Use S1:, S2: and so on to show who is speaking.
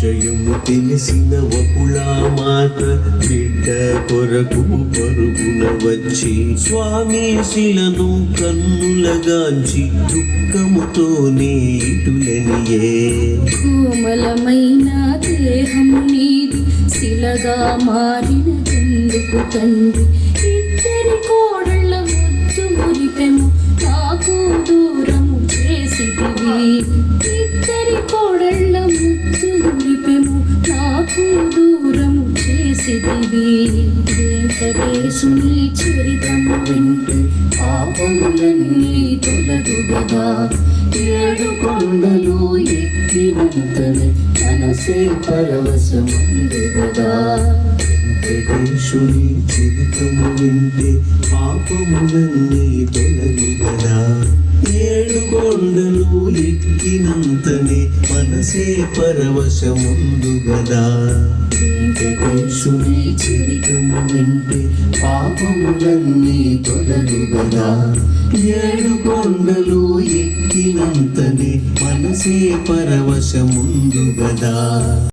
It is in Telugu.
S1: విషయము తెలిసిన వకుళామాత బిడ్డ కొరకు పరుగున వచ్చి స్వామి శిలను కన్నులగాంచి దుఃఖముతోనే ఇటులనియే
S2: కోమలమైన దేహము నీది శిలగా మారిన ఎందుకు తండ్రి. నాకు దూరము చేసిదివి వెంకటేశుని చరితము వింటే పాపములన్నీ తొలగుగదా ఏడు కొండలు ఎక్కినంతనే మనసే పరవశముందుగదా
S1: వెంకటేశుని చరితము వింటే పాపములన్నీ తొలగు గదా ఏడు కొండలు ఎక్కినంతనే మనసే పరవశముందు యేసుని
S2: వెంకటేశుని చరితము వింటే
S1: పాపములన్నీ తొలగు గదా ఏడు కొండలు ఎక్కినంతనే మనసే పరవశముందు గదా